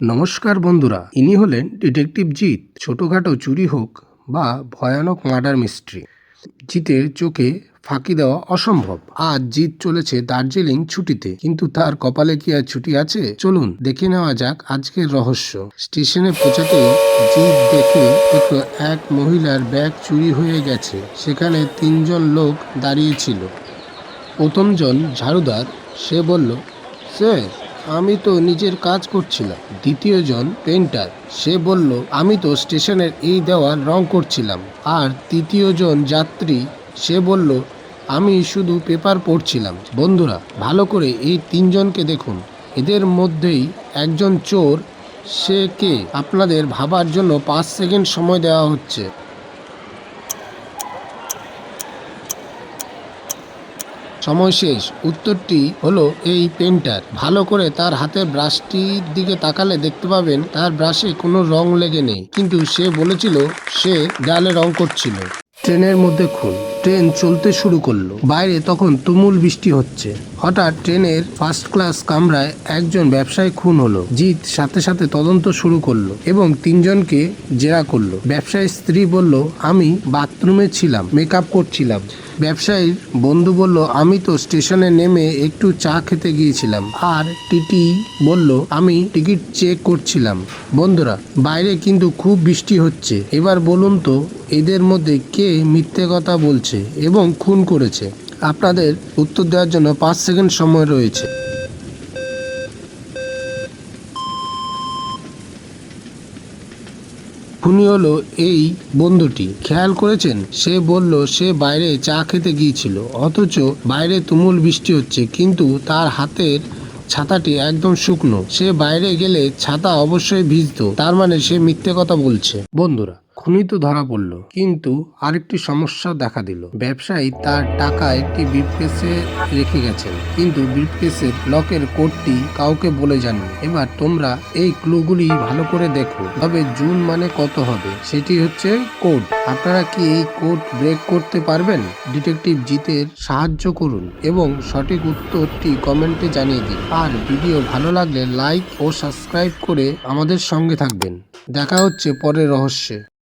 নমস্কার বন্ধুরা, ইনি হলেন ডিটেকটিভ জিৎ, ছোটোখাটো চুরি হোক বা ভয়ানক মার্ডার মিস্ট্রি। জিতের চোখে ফাঁকি দেওয়া অসম্ভব। আজ জিৎ চলেছে দার্জিলিং ছুটিতে, কিন্তু তার কপালে কি আর ছুটি আছে? চলুন দেখে নেওয়া যাক আজকের রহস্য। স্টেশনে পৌঁছাতে জিৎ দেখে একটু এক মহিলার ব্যাগ চুরি হয়ে গেছে। সেখানে তিনজন লোক দাঁড়িয়েছিল প্রথমজন ঝাড়ুদার, সে বলল, স্যার আমি তো নিজের কাজ করছিলাম। দ্বিতীয়জন পেন্টার সে বলল, আমি তো স্টেশনের এই দেওয়াল রং করছিলাম। আর তৃতীয়জন যাত্রী, সে বলল, আমি শুধু পেপার পড়ছিলাম। বন্ধুরা, ভালো করে এই তিনজনকে দেখুন। এদের মধ্যেই একজন চোর, সে কে? আপনাদের ভাবার জন্য পাঁচ সেকেন্ড সময় দেওয়া হচ্ছে। সময় শেষ। উত্তরটি হলো এই পেন্টার ভালো করে তার হাতের ব্রাশটির দিকে তাকালে দেখতে পাবেন তার ব্রাশে কোনো রং লেগে নেই। কিন্তু সে বলেছিল, সে ডালে রং করছিল। ট্রেনের মধ্যে খুন। ট্রেন চলতে শুরু করল। বাইরে তখন তুমুল বৃষ্টি হচ্ছে। হঠাৎ ট্রেনের ফার্স্ট ক্লাস কামরায় একজন ব্যবসায়ী খুন হলো। জিৎ সাথে সাথে তদন্ত শুরু করল এবং তিনজনকে জেরা করল। ব্যবসায়ীর স্ত্রী বলল, আমি বাথরুমে ছিলাম মেকআপ করছিলাম। ব্যবসায়ীর বন্ধু বলল, আমি তো স্টেশনে নেমে একটু চা খেতে গিয়েছিলাম। আর টিটি বলল, আমি টিকিট চেক করছিলাম। বন্ধুরা, বাইরে কিন্তু খুব বৃষ্টি হচ্ছে। এবার বলুন তো, এদের মধ্যে কে মিথ্যে কথা বলছে এবং খুন করেছে? আপনাদের উত্তর দেওয়ার জন্য পাঁচ সেকেন্ড সময় রয়েছে। খুনি হলো এই বন্ধুটি। খেয়াল করেছেন? সে বলল, সে বাইরে চা খেতে গিয়েছিল, অথচ বাইরে তুমুল বৃষ্টি হচ্ছে, কিন্তু তার হাতের ছাতাটি একদম শুকনো। সে বাইরে গেলে ছাতা অবশ্যই ভিজতো, তার মানে সে মিথ্যে কথা বলছে। বন্ধুরা খুনি তো ধরা পড়ল। কিন্তু আরেকটি সমস্যা দেখা দিল। ব্যবসায়ী তার টাকা একটি ব্রিফকেসে রেখে গেছেন। কিন্তু ব্রিফকেসের লকের কোডটি কাউকে বলে যাননি এবার তোমরা এই ক্লুগুলি ভালো করে দেখো। তবে জুন মানে কত হবে? সেটি হচ্ছে কোড। আপনারা কি এই কোড ব্রেক করতে পারবেন? ডিটেকটিভ জিতের সাহায্য করুন এবং সঠিক উত্তরটি কমেন্টে জানিয়ে দিন। আর ভিডিও ভালো লাগলে লাইক ও সাবস্ক্রাইব করে আমাদের সঙ্গে থাকবেন। দেখা হচ্ছে পরের রহস্যে।